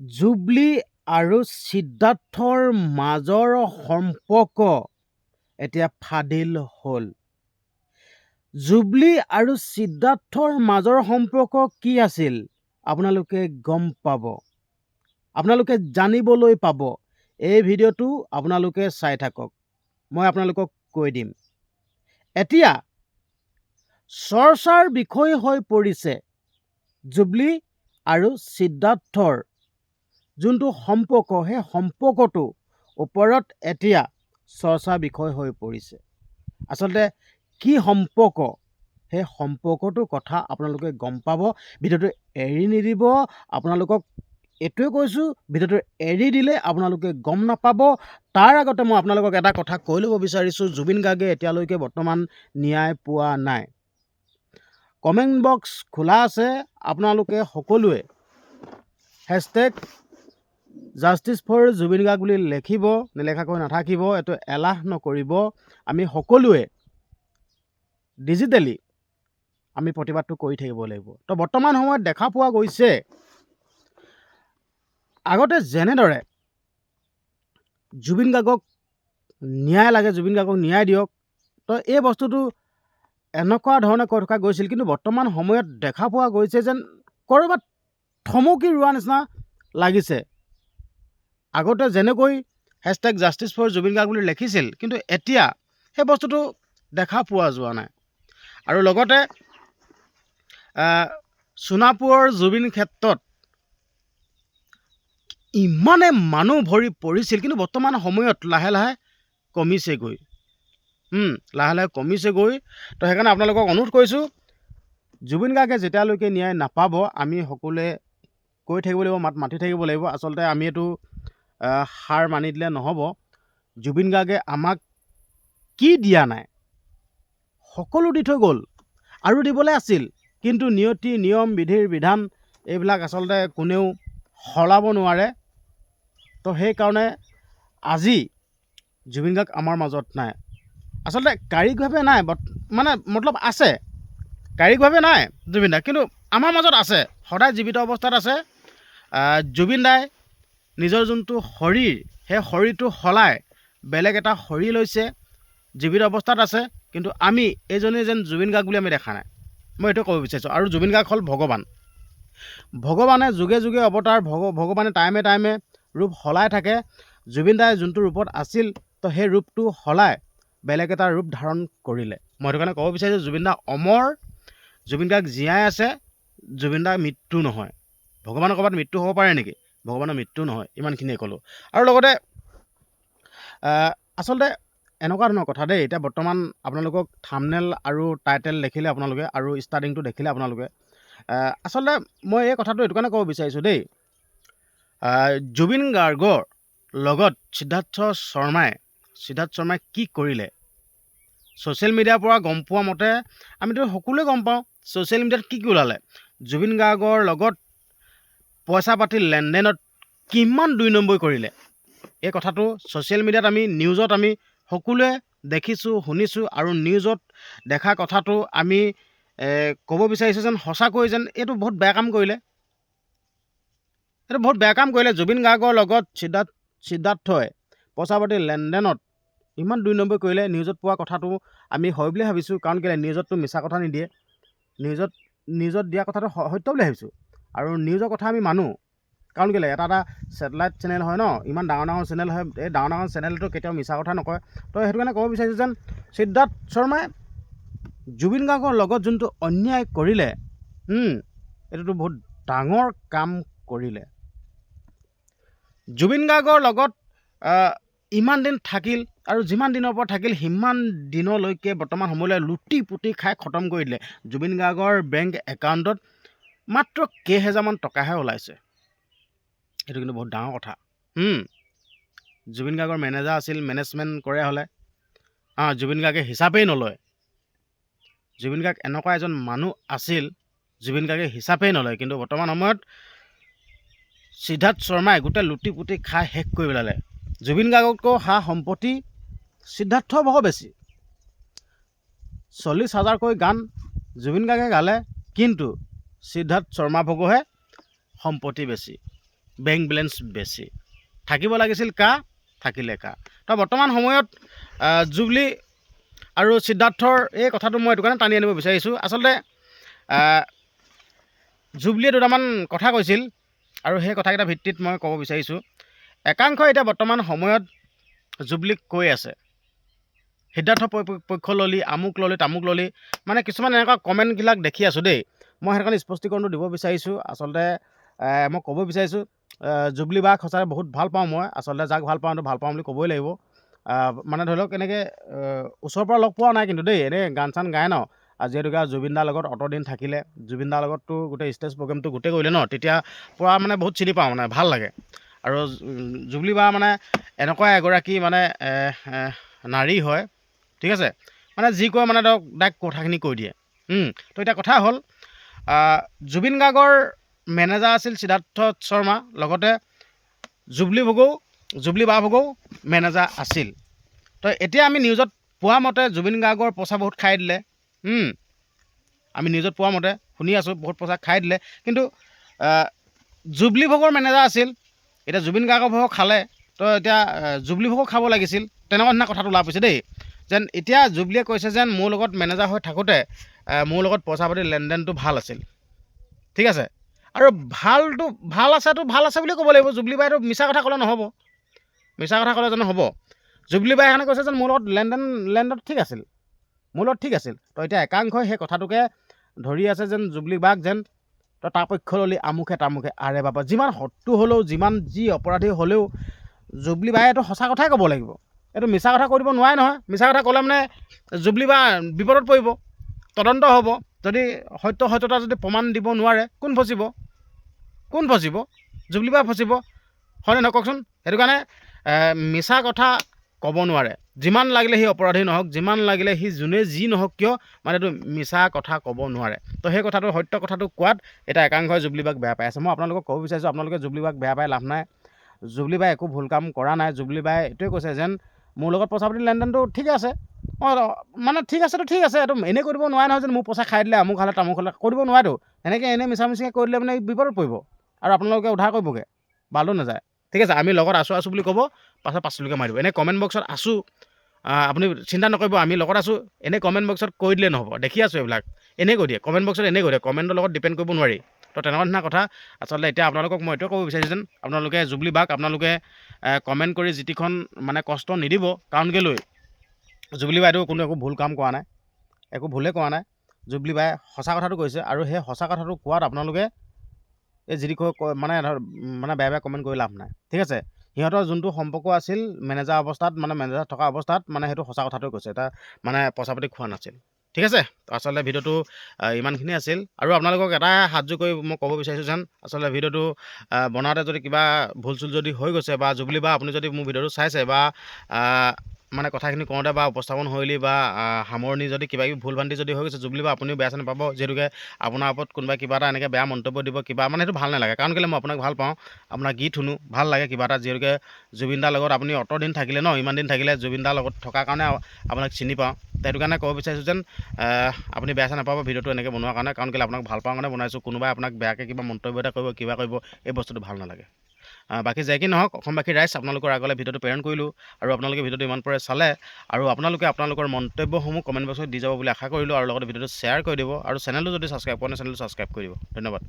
Jubilee আৰু সিদ্ধাৰ্থৰ মাজৰ সম্পৰ্ক এতিয়া ফাদিল হ'ল। জুবলি আৰু সিদ্ধাৰ্থৰ মাজৰ সম্পৰ্ক কি আছিল? আপোনালোকে গম পাব। আপোনালোকে জানিবলৈ পাব। এই ভিডিঅ'টো আপোনালোকে চাই থাকক। মই আপোনালোকক কৈ দিম। এতিয়া চৰ্চাৰ বিষয় হৈ পৰিছে জুবলি আৰু সিদ্ধাৰ্থৰ। যোনটো সম্পৰ্ক সেই সম্পৰ্কটো ওপৰত এতিয়া চৰ্চাৰ বিষয় হৈ পৰিছে। আচলতে কি সম্পৰ্ক? সেই সম্পৰ্কটোৰ কথা আপোনালোকে গম পাব ভিডিঅ'টো এৰি নিদিব আপোনালোকক এইটোৱে কৈছোঁ ভিডিঅ'টো এৰি দিলে আপোনালোকে গম নাপাব। তাৰ আগতে মই আপোনালোকক এটা কথা কৈ ল'ব বিচাৰিছোঁ জুবিন গাৰ্গে এতিয়ালৈকে বৰ্তমান ন্যায় পোৱা নাই। কমেণ্ট বক্স খোলা আছে আপোনালোকে সকলোৱে hashtag justice for Zubeen Garg বুলি লিখিব নিলেখাকৈ নাথাকিব এইটো এলাহ নকৰিব। আমি সকলোৱে ডিজিটেলি আমি প্ৰতিবাদটো কৰি থাকিব লাগিব। তো বৰ্তমান সময়ত দেখা পোৱা গৈছে আগতে যেনেদৰে জুবিন গাৰ্গক ন্যায় লাগে জুবিন গাৰ্গক ন্যায় দিয়ক তো এই বস্তুটো এনেকুৱা ধৰণে কৈ থকা গৈছিল কিন্তু বৰ্তমান সময়ত দেখা পোৱা গৈছে যেন ক'ৰবাত থমকি ৰোৱা নিচিনা লাগিছে। আগতে যেনেকৈ hashtag justice for Zubeen Garg বুলি লিখিছিল কিন্তু এতিয়া সেই বস্তুটো দেখা পোৱা যোৱা নাই। আৰু লগতে সোণাপুৰৰ জুবিন ক্ষেত্ৰত ইমানে মানুহ ভৰি পৰিছিল কিন্তু বৰ্তমান সময়ত লাহে লাহে কমিছেগৈ। লাহে লাহে কমিছেগৈ। তো সেইকাৰণে আপোনালোকক অনুৰোধ কৰিছোঁ জুবিন গাৰ্গে যেতিয়ালৈকে ন্যায় নাপাব আমি সকলোৱে কৈ থাকিব লাগিব মাত মাতি থাকিব লাগিব। আচলতে আমি এইটো হাৰ মানি দিলে নহ'ব। জুবিন গাৰ্গে আমাক কি দিয়া নাই? সকলো দি থৈ গ'ল। আৰু দিবলৈ আছিল কিন্তু নিয়তি নিয়ম বিধিৰ বিধান এইবিলাক আচলতে কোনেও সলাব নোৱাৰে। তো সেইকাৰণে আজি জুবিন গাৰ্গ আমাৰ মাজত নাই। আচলতে কাৰিকভাৱে নাই মানে মতলব আছে। কাৰিকভাৱে নাই জুবিন দা কিন্তু আমাৰ মাজত আছে। সদায় জীৱিত অৱস্থাত আছে। জুবিন দাই নিজৰ যোনটো শৰীৰ সেই শৰীৰটো সলাই বেলেগ এটা শৰীৰ লৈছে জীৱিত অৱস্থাত আছে কিন্তু আমি এইজনেই যেন জুবিন গাৰ্গ বুলি আমি দেখা নাই। মই এইটো ক'ব বিচাৰিছোঁ। আৰু জুবিন গাৰ্গ হ'ল ভগৱান। ভগৱানে যুগে যুগে অৱতাৰ ভগ ভগৱানে টাইমে টাইমে ৰূপ সলাই থাকে। জুবিন দাই যোনটো ৰূপত আছিল তো সেই ৰূপটো সলাই বেলেগ এটা ৰূপ ধাৰণ কৰিলে। মই সেইটো কাৰণে ক'ব বিচাৰিছোঁ জুবিন দা অমৰ জুবিন গাৰ্গ জীয়াই আছে জুবিন দাৰ মৃত্যু নহয়। ভগৱানৰ ক'ৰবাত মৃত্যু হ'ব পাৰে নেকি? ভগৱানৰ মৃত্যু নহয় ইমানখিনিয়ে ক'লোঁ। আৰু লগতে আচলতে এনেকুৱা ধৰণৰ কথা দেই এতিয়া বৰ্তমান আপোনালোকক থামনেল আৰু টাইটেল দেখিলে আপোনালোকে আৰু ষ্টাৰ্টিংটো দেখিলে আপোনালোকে আচলতে মই এই কথাটো এইটো কাৰণে ক'ব বিচাৰিছোঁ দেই জুবিন গাৰ্গৰ লগত সিদ্ধাৰ্থ শৰ্মাই সিদ্ধাৰ্থ শৰ্মাই কি কৰিলে? ছ'চিয়েল মিডিয়াৰ পৰা গম পোৱা মতে আমিতো সকলোৱে গম পাওঁ ছ'চিয়েল মিডিয়াত কি কি ওলালে? জুবিন গাৰ্গৰ লগত পইচা পাতি লেনদেনত কিমান দুই নম্বৰ কৰিলে? এই কথাটো ছ'চিয়েল মিডিয়াত আমি নিউজত আমি সকলোৱে দেখিছোঁ শুনিছোঁ আৰু নিউজত দেখা কথাটো আমি ক'ব বিচাৰিছোঁ যেন সঁচাকৈ যেন এইটো বহুত বেয়া কাম কৰিলে। এইটো বহুত বেয়া কাম কৰিলে। জুবিন গাৰ্গৰ লগত সিদ্ধাৰ্থ সিদ্ধাৰ্থই পইচা পাতি লেনদেনত ইমান দুই নম্বৰ কৰিলে। নিউজত পোৱা কথাটো আমি হয় বুলি ভাবিছোঁ কাৰণ কেলৈ নিউজততো মিছা কথা নিদিয়ে। নিউজত নিউজত দিয়া কথাটো সত্য বুলি ভাবিছোঁ। আৰু নিউজৰ কথা আমি মানো। কাৰণ কেলৈ এটা এটা ছেটেলাইট চেনেল হয় ন ইমান ডাঙৰ ডাঙৰ চেনেল হয় এই ডাঙৰ ডাঙৰ চেনেলটো কেতিয়াও মিছা কথা নকয়। তো সেইটো কাৰণে ক'ব বিচাৰিছোঁ যেন সিদ্ধাৰ্থ শৰ্মাই জুবিন গাৰ্গৰ লগত যোনটো অন্যায় কৰিলে এইটোতো বহুত ডাঙৰ কাম কৰিলে। জুবিন গাৰ্গৰ লগত ইমান দিন থাকিল আৰু যিমান দিনৰ পৰা থাকিল সিমান দিনলৈকে বৰ্তমান সময়লৈ লুটি পুটি খাই খতম কৰি দিলে। জুবিন গাৰ্গৰ বেংক একাউণ্টত মাত্ৰ কেইহেজাৰমান টকাহে ওলাইছে। এইটো কিন্তু বহুত ডাঙৰ কথা। জুবিন গাৰ্গৰ মেনেজাৰ আছিল মেনেজমেণ্ট কৰে হ'লে। অঁ জুবিন গাৰ্গে হিচাপেই নলয়। জুবিন গাৰ্গ এনেকুৱা এজন মানুহ আছিল জুবিন গাৰ্গে হিচাপেই নলয়। কিন্তু বৰ্তমান সময়ত সিদ্ধাৰ্থ শৰ্মাই গোটেই লুটি পুটি খাই শেষ কৰি পেলালে। জুবিন গাৰ্গতকৈ সা সম্পত্তি সিদ্ধাৰ্থ ভাগৰ বেছি। চল্লিছ হাজাৰকৈ গান জুবিন গাৰ্গে গালে কিন্তু সিদ্ধাৰ্থ শৰ্মা ভগহে সম্পত্তি বেছি বেংক বেলেঞ্চ বেছি। থাকিব লাগিছিল কা থাকিলে কা। তো বৰ্তমান সময়ত জুবলি আৰু সিদ্ধাৰ্থৰ এই কথাটো মই এইটো কাৰণে টানি আনিব বিচাৰিছোঁ। আচলতে জুবলিয়ে দুটামান কথা কৈছিল আৰু সেই কথাকেইটা ভিত্তিত মই ক'ব বিচাৰিছোঁ। একাংশই এতিয়া বৰ্তমান সময়ত জুবলিক কৈ আছে সিদ্ধাৰ্থ পক্ষ ল'লি আমুক ল'লি তামুক ল'লি। মানে কিছুমান এনেকুৱা কমেণ্টবিলাক দেখি আছোঁ দেই। মই সেইটো কাৰণে স্পষ্টীকৰণটো দিব বিচাৰিছোঁ। আচলতে মই ক'ব বিচাৰিছোঁ জুবলি বাক সঁচাকৈ বহুত ভাল পাওঁ মই। আচলতে যাক ভাল পাওঁ ভাল পাওঁ বুলি ক'বই লাগিব। মানে ধৰি লওক এনেকৈ ওচৰৰ পৰা লগ পোৱা নাই কিন্তু দেই এনেই গান চান গায় ন। আৰু যিহেতুকে জুবিন দাৰ লগত অতদিন থাকিলে জুবিন দাৰ লগততো গোটেই ষ্টেজ প্ৰগ্ৰেমটো গোটেই কৰিলে ন তেতিয়া পৰা মানে বহুত চিনি পাওঁ মানে ভাল লাগে। আৰু জুবলি বা মানে এনেকুৱা এগৰাকী মানে নাৰী হয় ঠিক আছে? মানে যি কয় মানে ধৰক ডাইৰেক্ট কথাখিনি কৈ দিয়ে। তো এতিয়া কথা হ'ল জুবিন গাৰ্গৰ মেনেজাৰ আছিল সিদ্ধাৰ্থ শৰ্মা লগতে জুবলি ভগৌ জুবলি বা ভগৌ মেনেজাৰ আছিল। তো এতিয়া আমি নিউজত পোৱা মতে জুবিন গাৰ্গৰ পইচা বহুত খাই দিলে। আমি নিউজত পোৱা মতে শুনি আছোঁ বহুত পইচা খাই দিলে। কিন্তু জুবলি ভগৰ মেনেজাৰ আছিল। এতিয়া জুবিন গাৰ্গৰ ভগৰ খালে। তো এতিয়া জুবলি ভগৰ খাব লাগিছিল। তেনেকুৱা ধৰণৰ কথাটো ওলাই পৰিছে দেই। যেন এতিয়া জুবলিয়ে কৈছে যেন মোৰ লগত মেনেজাৰ হৈ থাকোঁতে মোৰ লগত পইচা পাতি লেনদেনটো ভাল আছিল। ঠিক আছে? আৰু ভালটো ভাল আছেতো ভাল আছে বুলি ক'ব লাগিব। জুবলি বাইতো মিছা কথা ক'লে নহ'ব। মিছা কথা ক'লে জানো হ'ব। জুবলি বাই এখনে কৈছে যেন মোৰ লগত লেনদেন লেনদেন ঠিক আছিল। মোৰ লগত ঠিক আছিল। তো এতিয়া একাংশই সেই কথাটোকে ধৰি আছে যেন জুবলি বাক যেন তই তাৰ পক্ষ ল'লি আমুখে তামুখে। আৰে বাবা যিমান শত্ৰু হ'লেও যিমান যি অপৰাধী হ'লেও জুবলি বাই এইটো সঁচা কথাই ক'ব লাগিব। এইটো মিছা কথা কৈ দিব নোৱাৰে নহয়। মিছা কথা ক'লে মানে জুবলি বা বিপদত পৰিব তদন্ত হ'ব। যদি সত্য সত্যতা যদি প্ৰমাণ দিব নোৱাৰে কোন ফচিব? কোন ফচিব? জুবলি বা ফচিব? হয়নে নহয় কওকচোন? সেইটো কাৰণে মিছা কথা ক'ব নোৱাৰে। যিমান লাগিলে সি অপৰাধী নহওক যিমান লাগিলে সি যোনে যি নহওক কিয় মানে এইটো মিছা কথা ক'ব নোৱাৰে। তো সেই কথাটো সত্য কথাটো কোৱাত এতিয়া একাংশই জুবলিবাক বেয়া পাই আছে। মই আপোনালোকক ক'ব বিচাৰিছোঁ আপোনালোকে জুবলিবাক বেয়া পাই লাভ নাই। জুবলিবাই একো ভুল কাম কৰা নাই। জুবলিবাই এইটোৱে কৈছে যেন মোৰ লগত পইচা পাতি লেনদেনটো ঠিকে আছে। অঁ মানে ঠিক আছেতো ঠিক আছে। এইটো এনেই কৰিব নোৱাৰে নহয় যেন মোৰ পইচা খাই দিলে আমুক খালে তামুক খালে কৰিব নোৱাৰেতো। এনেকৈ এনেই মিছা মিছিকৈ কৰি দিলে মানে বিপদত পৰিব। আৰু আপোনালোকে উদ্ধাৰ কৰিবগৈ ভালো নাযায়। ঠিক আছে আমি লগত আছোঁ আছোঁ বুলি ক'ব পাছত পাছলৈকে মাৰিব এনেই কমেণ্ট বক্সত আছোঁ। আপুনি চিন্তা নকৰিব আমি লগত আছোঁ। এনেই কমেণ্ট বক্সত কৈ দিলে নহ'ব। দেখি আছোঁ এইবিলাক। এনেই কৈ দিয়ে। কমেণ্ট বক্সত এনেই কৈ দিয়ে। কমেণ্টৰ লগত ডিপেণ্ড কৰিব নোৱাৰি। তো তেনেকুৱা ধৰণৰ কথা। আচলতে এতিয়া আপোনালোকক মই এইটোৱে ক'ব বিচাৰিছোঁ যেন আপোনালোকে জুবলি বাক আপোনালোকে কমেণ্ট কৰি যিটিখন মানে কষ্ট নিদিব কাৰণ কেলৈ? জুবলি বাইদেউ কোনো একো ভুল কাম কৰা নাই একো ভুলেই কৰা নাই। জুবলি বাই সঁচা কথাটো কৈছে আৰু সেই সঁচা কথাটো কোৱাত আপোনালোকে এই যি কৈ কৈ- মানে মানে বেয়া বেয়া কমেণ্ট কৰি লাভ নাই। ঠিক আছে? সিহঁতৰ যোনটো সম্পৰ্ক আছিল মেনেজাৰ অৱস্থাত মানে মেনেজাৰ থকা অৱস্থাত মানে সেইটো সঁচা কথাটোৱে কৈছে। এটা মানে পইচা পাতি খোৱা নাছিল। ঠিক আছে? আচলতে ভিডিঅ'টো ইমানখিনি আছিল। আৰু আপোনালোকক এটা হাতযোৰ কৰি মই ক'ব বিচাৰিছোঁ যেন আচলতে ভিডিঅ'টো বনাওঁতে যদি কিবা ভুল চুল যদি হৈ গৈছে বা জুবলি বা আপুনি যদি মোৰ ভিডিঅ'টো চাইছে বা মানে কথাখিনি কওঁতে বা উপস্থাপন শৈলী বা সামৰণি যদি কিবা কিবি ভুল ভ্ৰান্তি যদি হৈ গৈছে জুবলি বা আপুনিও বেয়া চেনে পাব। যিহেতুকে আপোনাৰ ওপৰত কোনোবাই কিবা এটা এনেকৈ বেয়া মন্তব্য দিব, কিবা মানে সেইটো ভালো নালাগে। কাৰণ কেলৈ মই আপোনাক ভালো পাওঁ আপোনাৰ গীত শুনো, ভালো লাগে কিবা এটা। যিহেতুকে জুবিন দাৰ লগত আপুনি অত দিন থাকিলে ন, ইমান দিন থাকিলে জুবিন দাৰ লগত থকাৰ কাৰণে আপোনাক চিনি পাওঁ। সেইটো কাৰণে ক'ব বিচাৰিছোঁ যেন আপুনি বেয়া চেনে নাপাব, ভিডিঅ'টো এনেকৈ বনোৱাৰ কাৰণে। কাৰণ কেলৈ আপোনাক ভালো পাওঁ কাৰণে বনাইছোঁ। কোনোবাই আপোনাক বেয়াকৈ কিবা মন্তব্য এটা কৰিব, কিবা কৰিব, এই বস্তুটো ভালো নালাগে। বাকী যে কি নহওক অসমবাসী ৰাইজ আপোনালোকৰ আগলৈ ভিডিঅ'টো প্ৰেৰণ কৰিলোঁ আৰু আপোনালোকে ভিডিঅ'টো ইমান পৰে চালে আৰু আপোনালোকে আপোনালোকৰ মন্তব্যসমূহ কমেণ্ট বক্সত দি যাব বুলি আশা কৰিলোঁ আৰু লগতে ভিডিঅ'টো শ্বেয়াৰ কৰি দিব আৰু চেনেলটো যদি ছাবস্ক্ৰাইব কৰা চেনেলটো ছাবস্ক্ৰাইব কৰি দিব। ধন্যবাদ।